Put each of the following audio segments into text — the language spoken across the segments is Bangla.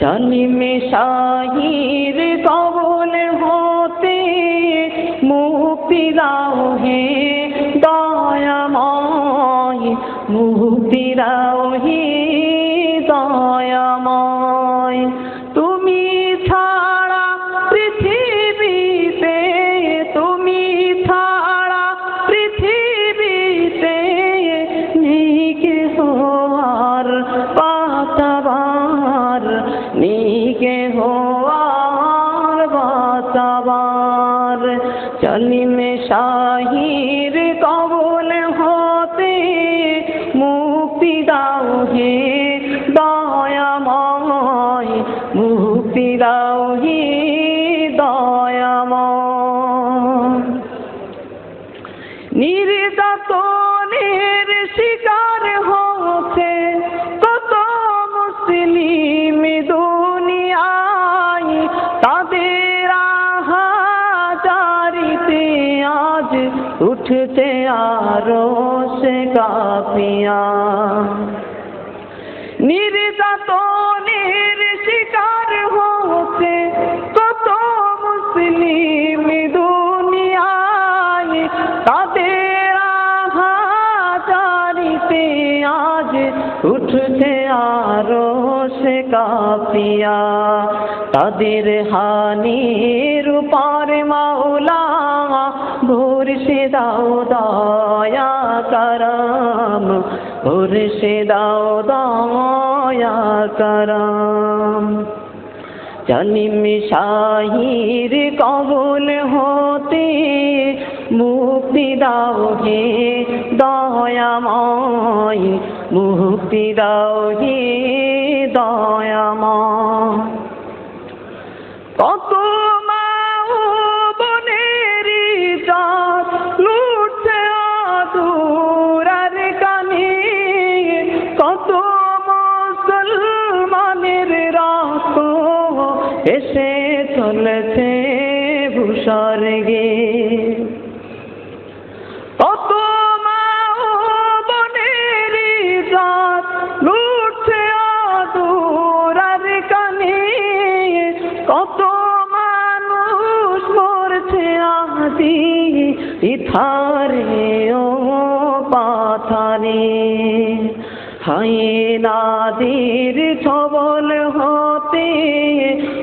জালিমে শাহির কবল হতে মুক্তি দাও হে দয়াময় মুক্তি দাও হে দয়াময়। চলিমে শাহির কবল হতে মুক্তি দাও হে দয়াময় মুক্তি দাও হে উঠছে আরও সে কাপিয়া। নির্যাতনের শিকার হচ্ছে কত মুসলিম দুনিয়ায়। তাদের আহাজারিতে আজ উঠছে আরও সে কাপিয়া। তাদের হানির উপর মাওলা দাও দয়া করম সে দাও দয়া করম। জালিম শাহির কবুল হতে মুক্তি দাও হে দয়াময়, মুক্তি দাও হে দয়াময়। কত এসে চলেছে ভূস্বর্গে। কত মা জাত লুটছে আদুরার কানে। কত আদি ইথারে ও পাথারে হায় নাদির ছবল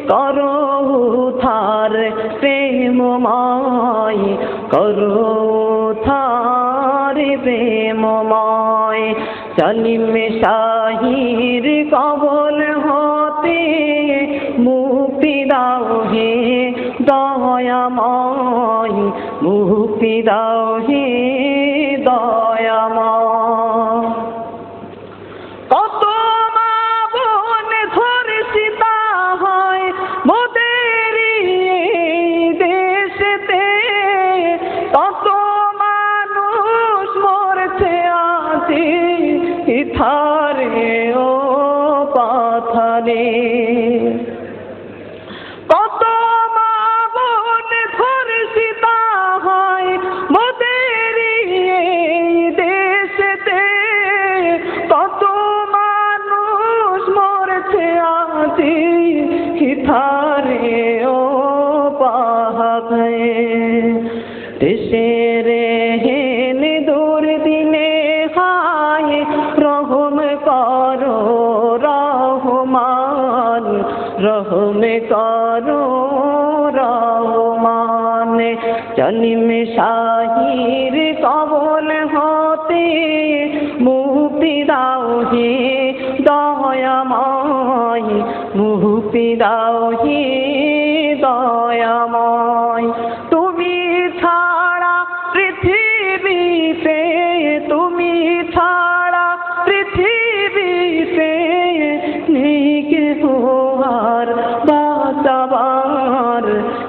করো থার প্রেমময়। করো থার প্রেমময়। চলিম শাহির কবল হতে মুক্তি দাও হে দয়াময়। মুক্তি দাও হে পাথারে কত মা বোন ধর্ষিতা হয় মোদের দেশেতে। কত মানুষ মরছে আজি হিথারে ও পাহাড়ে। দেশের হেন দূর দিনে হায় রহম করো করো রহমান চলিম শাহির কবল হতে মুক্তি দাও হে দয়াময় মুক্তি দাও হে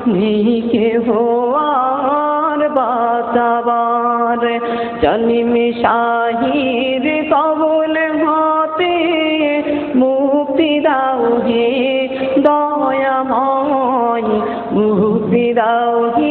বাতাবার নেই কে হওয়ার বাতাবার চলিম শাহির কবল হতে মুক্তি দাও হে দয়াময়, মুক্তি দাও হে